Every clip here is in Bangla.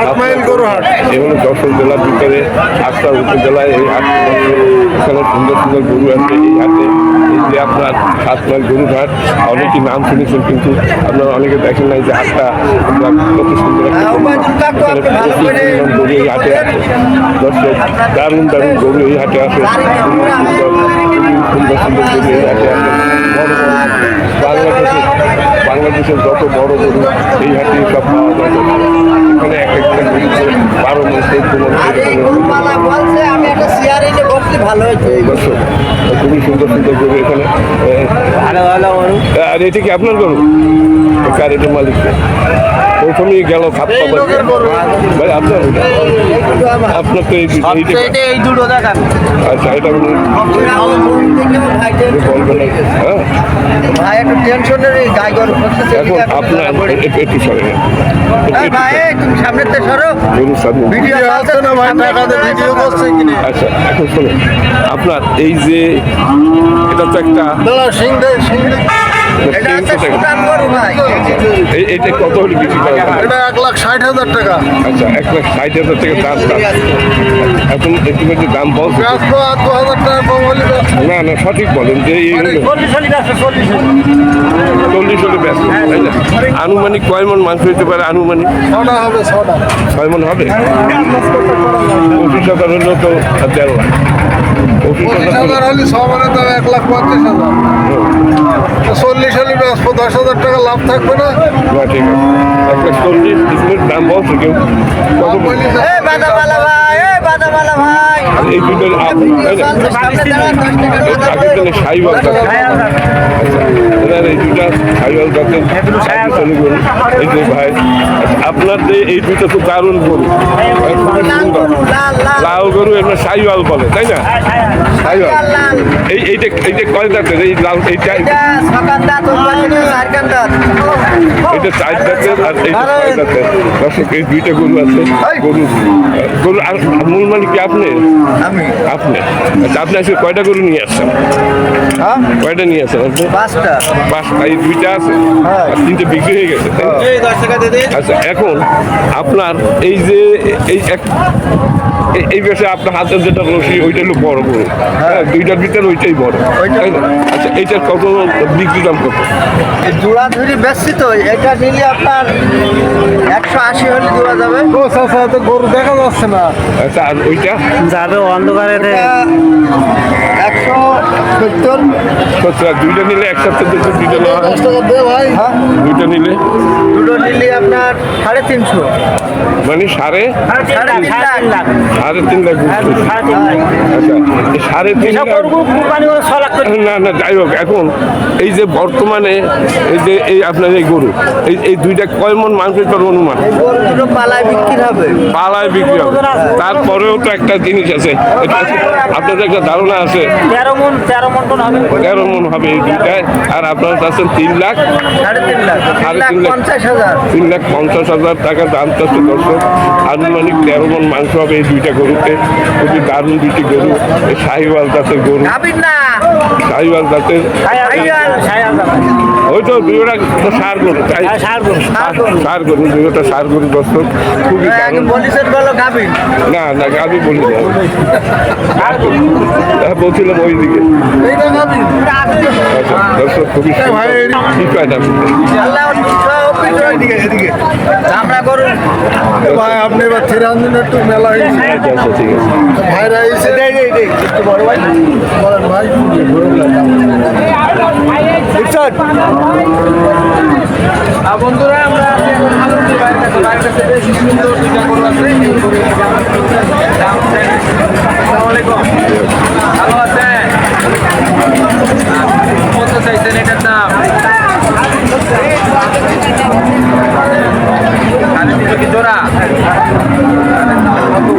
আট মাইল গরু হাট। এই যশোর জেলার ভিতরে আটটা উপজেলায় এই হাট এখানে সুন্দর সুন্দর গরু আছে এই হাটে। এই যে আপনার সাত মাইল গরু হাট অনেকেই নাম শুনেছেন কিন্তু আপনারা অনেকে দেখেন নাই যে হাটটা আপনার কত সুন্দর গরু হাট। এই হাটে আছে। দর্শক দারুণ দারুণ গরু এই হাটে আছে। সুন্দর সুন্দর সুন্দর গরু এই হাটে আছে। বড় বাংলাদেশের যত বড় গরু এই হাটে সব পাওয়া যায়। এখানে এক একটা বারো মাস ভালো হতো খুবই সুন্দর সুন্দর গরু এখানে। ভালো ভালো গরু। আর এটা কি আপনার গরু? কার এটা মালিক? প্রথমেই গেল ভাই আপনার তো এই দুটো- আচ্ছা এটা। হ্যাঁ। ভাই একটু টেনশনের গাই গরু এখন আপনার একটু একটু সরে ভাই তুমি সামনে। তো সরো ভিডিও আছে না ভাই? টাকাতে ভিডিও করছে কিনে? আচ্ছা এখন শোনেন আপনার এই যে এটা তো একটা এটা কত হলে বিক্রি করা এটা এক লাখ ষাট হাজার টাকা। আচ্ছা এক লাখ ষাট হাজার থেকে দাম দাম হাজার টাকা কম হলে না না সঠিক বলেন যে চল্লিশ হলে ব্যস্ত তাই না আনুমানিক কয় মন মাংস হইতে পারে আনুমানিক? ছটা হবে ছটা। ছয় মন হবে? পঁচিশ হাজার হলেও তো দেড় লাখ। পঁচিশ হাজার হলে ছ মানে দাম এক লাখ পঞ্চাশ হাজার। চল্লিশ হলে ব্যস্ত দশ হাজার টাকা লাভ থাকবে না। ঠিক আছে। চল্লিশ দাম বলছে কেউ? এই দুটোর পাকিস্তানের সাইবাল এই দুটা সাইবাল জাতের এই যে ভাই আচ্ছা, আপনার যে এই দুটো তো দারুণ গরু। আর লাল গরু এবার সাইবাল বলে তাই না? লাল লাল এই এইটা এইটা কয় দাঁতের এই লাল এইটা এটা সকাল দাঁত উৎপাদনে চারকান দাঁত। এইটা চার দাঁতের আর এইটা ছয় দাঁতের। দর্শক এই দুইটা গরু আছে। গরু গরু আর মূল মানে কি আপনি? আমি। আপনি। আচ্ছা আপনি আজকে কয়টা গরু নিয়ে আসছেন? হ্যাঁ? কয়টা নিয়ে আসছেন আপনি? পাঁচটা। পাঁচটা এই দুইটা আছে? হ্যাঁ। আর তিনটে বিক্রি হয়ে গেছে দিন আচ্ছা এখন আপনার এই যে এই এক এই- বেশে আপনার হাতের যেটা রশি ওইটা হলো বড় গরু। হ্যাঁ। দুইটার ভিতরে ওইটাই বড় তাই না? আচ্ছা এইটার কত বিক্রি দাম কত? এই জোড়া ধরি বেশি তো এটা নিলে আপনার একশো আশি হলে জোড়া যাবে। ও তো গরু দেখা যাচ্ছে না। আচ্ছা আর ওইটা? যাবে অন্ধকারে একশো সত্তর। দুইটা নিলে এক সপ্তাহ দুটো দুইটা হয়। দশ টাকা দে ভাই। হ্যাঁ? দুইটা নিলে? দুটো নিলে আপনার সাড়ে তিনশো। মানে সাড়ে? সাড়ে তিন লাখ, সাড়ে। আচ্ছা সাড়ে তিন লাখ না না যাই হোক এখন এই যে বর্তমানে এই যে এই আপনার এই গরু এই এই দুইটা কয় মন মাংসের তোর অনুমান গরু দুটো পালায় বিক্রি হবে। পালায় বিক্রি হবে। তারপরেও তো একটা জিনিস আছে। আপনাদের একটা ধারণা আছে। তেরো মন তেরো মন হবে। তেরো মন হবে এই দুইটায়। আর আপনারা চাচ্ছেন তিন লাখ। সাড়ে তিন লাখ। তিন সাড়ে লাখ তিন লাখ। পঞ্চাশ হাজার। তিন লাখ পঞ্চাশ হাজার টাকা দাম চাচ্ছে দর্শক। আনুমানিক তেরো মন মাংস হবে এই দুইটা গরুতে। খুবই দারুণ দুইটি গরু। এই শাহিওয়াল জাতের গরু। শাহিওয়াল জাতের। ওই তো দুইটা সার গরু তাই? সার গরু দুইটা সার গরু দর্শক খুবই না না আমি বলি না। হ্যাঁ, বলছিলাম ওই দিকে আচ্ছা দর্শক খুবই ভাই, কি আমরা গরু। ভাই আপনি এবার আনবেন একটু মেলা হয়েছে আচ্ছা আচ্ছা ভাইরা বড় ভাই। বলেন ভাই। বন্ধুরা আমরা ভালো আছেন? কত চাইছেন এটার দাম?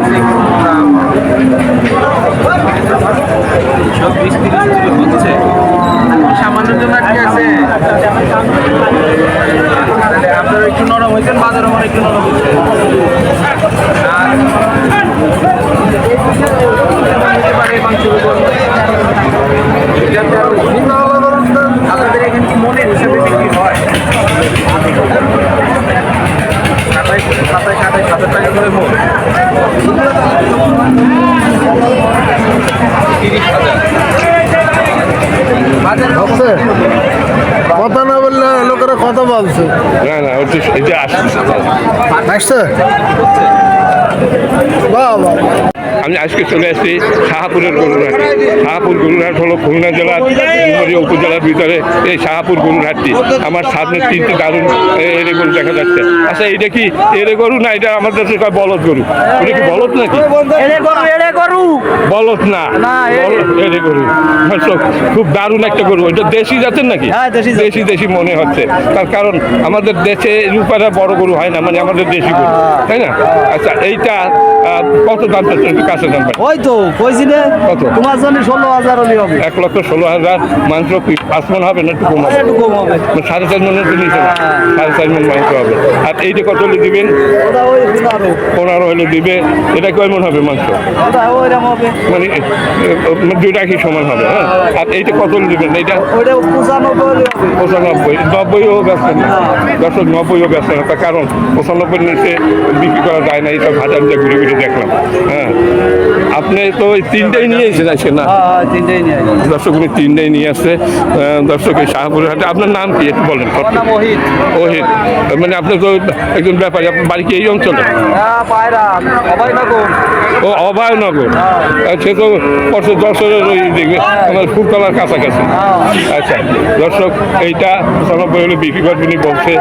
কি? সব বিশ তিরিশ হচ্ছে। সামান্যের জন্য ঠিক আছে। আপনারা একটু নরম হয়েছেন, বাজার আমার একটু নরম আপনাদের এখানে কি মনের হিসাবে বিক্রি হয় সাতাইশ আঠাইশ হাজার টাকা হচ্ছে কথা না বললে লোকেরা কথা বলছে। না না হচ্ছে যে আসছে। আসছে? বাহ। আমি আজকে চলে আসছি শাহাপুরের গরুরহাট। শাহাপুর গরুরহাট হলো খুলনা জেলার ডুমুরিয়া উপজেলার ভিতরে এই শাহাপুর গরুরহাটটি। আমার সামনে তিনটে দারুণ এরে গরু দেখা যাচ্ছে। আচ্ছা এটা কি এরে গরু না এটা আমার কাছে কয় বলদ গরু? এটা কি বলদ নাকি? বলদ না এরে গরু। খুব দারুণ একটা গরু। এটা দেশি জাতের নাকি? হ্যাঁ, দেশি দেশি মনে হচ্ছে। তার কারণ আমাদের দেশে রূপারা বড় গরু হয় না মানে আমাদের দেশি গরু। তাই না? আচ্ছা এইটা কত দাম চাচ্ছেন? কাছে দাম ওই তো কইছি না কত? তোমার জন্য ষোলো হাজার হলে হবে। এক লক্ষ ষোলো হাজার মাংস কি পাঁচ মন হবে না একটু কম হবে? একটু কম হবে। মানে সাড়ে চার মনের তো নিচে সাড়ে চার মন মাংস হবে। আর এইটা কত হলে দিবেন? ওটা ওই পনেরো। পনেরো হলে দিবে। এটা কয় মন হবে মাংস ওটা ওইরকম হবে। মানে দুইটা কি সমান হবে হ্যাঁ? আর এইটা কত হলে দিবেন? এইটা? পঁচানব্বই পঁচানব্বই। নব্বইও ব্যস্ত না। দর্শক নব্বইও ব্যস্ত না। তার কারণ পঁচানব্বই নিচে বিক্রি করা যায় না। এটা দিয়ে ঘুরে ঘুরে দেখলাম। হ্যাঁ। আপনি তো ওই তিনটেই নিয়ে এসেছেন আজকে না? হ্যাঁ হ্যাঁ নিয়ে দর্শক উনি তিনটেই নিয়ে আসছে দর্শক এই শাহপুরের হাটে। আপনার নাম কি একটু বলেন? ওহিত ওহিত মানে আপনি তো একজন ব্যাপারী আপনার বাড়ি কি এই অঞ্চলে? হ্যাঁ ও অভয়নগর। সে তো বছর দর্শকের ওই দিকে আমার ফুলতলার কাছাকাছি। আচ্ছা দর্শক এইটা হলে বিক্রি করবেন বলছে।